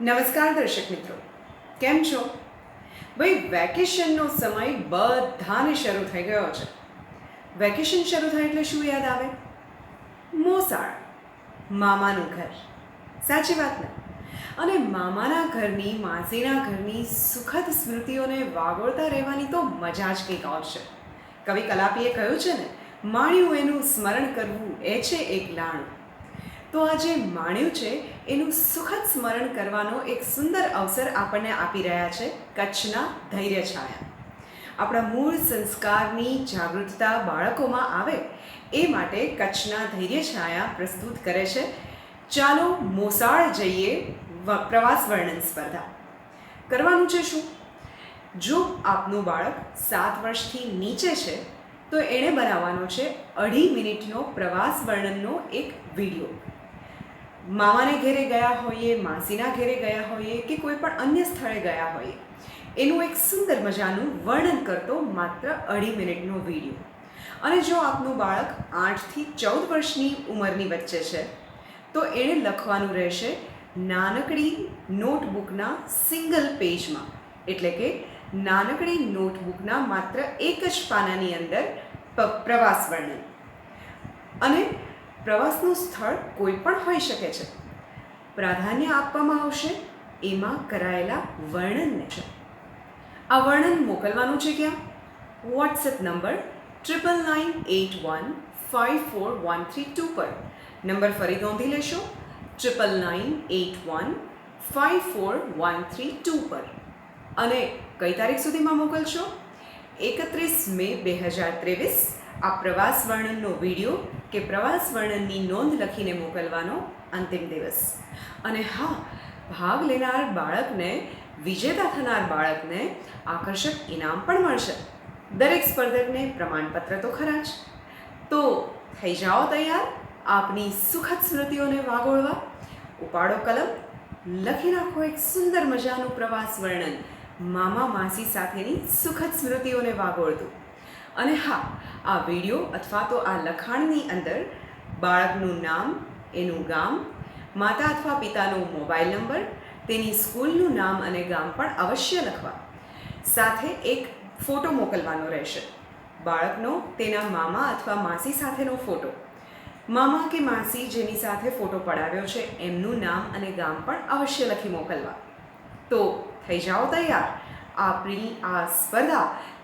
નમસ્કાર દર્શક મિત્રો, કેમ છો? ભાઈ વેકેશનનો સમય બધાને શરૂ થઈ ગયો છે. વેકેશન શરૂ થાય એટલે શું યાદ આવે? મોસાળ, મામાનું ઘર. સાચી વાત ને? અને મામાના ઘરની, માસીના ઘરની સુખદ સ્મૃતિઓને વાગોળતા રહેવાની તો મજા જ કંઈક આવશે કવિ કલાપીએ કહ્યું છે ને માણ્યું એનું સ્મરણ કરવું એ છે એક લાણું તો આ જે માણ્યું છે, એનું સુખદ સ્મરણ કરવાનો એક સુંદર અવસર આપણને આપી રહ્યા છે કચ્છના ધૈર્ય છાયા. આપણા મૂળ સંસ્કારની જાગૃતતા બાળકોમાં આવે, એ માટે કચ્છના ધૈર્ય છાયા પ્રસ્તુત કરે છે. ચાલો મોસાળ જઈએ પ્રવાસ વર્ણન સ્પર્ધા. કરવાનું છે શું? જો આપનું બાળક સાત વર્ષથી નીચે છે, તો એણે બનાવવાનો છે અઢી મિનિટનો પ્રવાસ વર્ણનનો એક વીડિયો. મામાને ઘેરે ગયા હોઈએ, માસીના ઘેરે ગયા હોઈએ કે કોઈ પણ અન્ય સ્થળે ગયા હોઈએ, એનું એક સુંદર મજાનું વર્ણન કરતો માત્ર અઢી મિનિટનો વીડિયો. અને જો આપનું બાળક આઠથી ચૌદ વર્ષની ઉંમરની વચ્ચે છે, તો એણે લખવાનું રહેશે નાનકડી નોટબુકના સિંગલ પેજમાં. એટલે કે નાનકડી નોટબુકના માત્ર એક જ પાનાની અંદર પ્રવાસ વર્ણન. અને પ્રવાસનું સ્થળ કોઈ પણ હોઈ શકે છે. પ્રાધાન્ય આપવામાં આવશે, એમાં કરાયેલા વર્ણનને છે. આ વર્ણન મોકલવાનું છે ક્યાં? WhatsApp number triple nine eight one five four one three two પર. નંબર ફરી નોંધી લેશો triple nine eight one five four one three two પર. અને કઈ તારીખ સુધીમાં મોકલશો? એકત્રીસ મે બે હજાર ત્રેવીસ આ પ્રવાસ વર્ણનનો વીડિયો કે પ્રવાસ વર્ણનની નોંધ લખીને મોકલવાનો અંતિમ દિવસ. અને હા, ભાગ લેનાર બાળકને, વિજેતા થનાર બાળકને આકર્ષક ઇનામ પણ મળશે. દરેક સ્પર્ધકને પ્રમાણપત્ર તો ખરા જ. તો થઈ જાઓ તૈયાર આપની સુખદ સ્મૃતિઓને વાગોળવા. ઉપાડો કલમ, લખી નાખો એક સુંદર મજાનું પ્રવાસ વર્ણન. મામા માસી સાથેની સુખદ સ્મૃતિઓને વાગોળતું. અને હા, આ વીડિયો અથવા તો આ લખાણની અંદર બાળકનું નામ, એનું ગામ, માતા અથવા પિતાનો મોબાઈલ નંબર, તેની સ્કૂલનું નામ અને ગામ પણ અવશ્ય લખવા. સાથે એક ફોટો મોકલવાનો રહેશે. બાળકનો, તેના મામા અથવા માસી સાથેનો ફોટો. મામા કે માસી જેની સાથે ફોટો પડાવ્યો છે, એમનું નામ અને ગામ પણ અવશ્ય લખી મોકલવા. તો થઈ જાઓ તૈયાર. આપણી આ સ્પર્ધા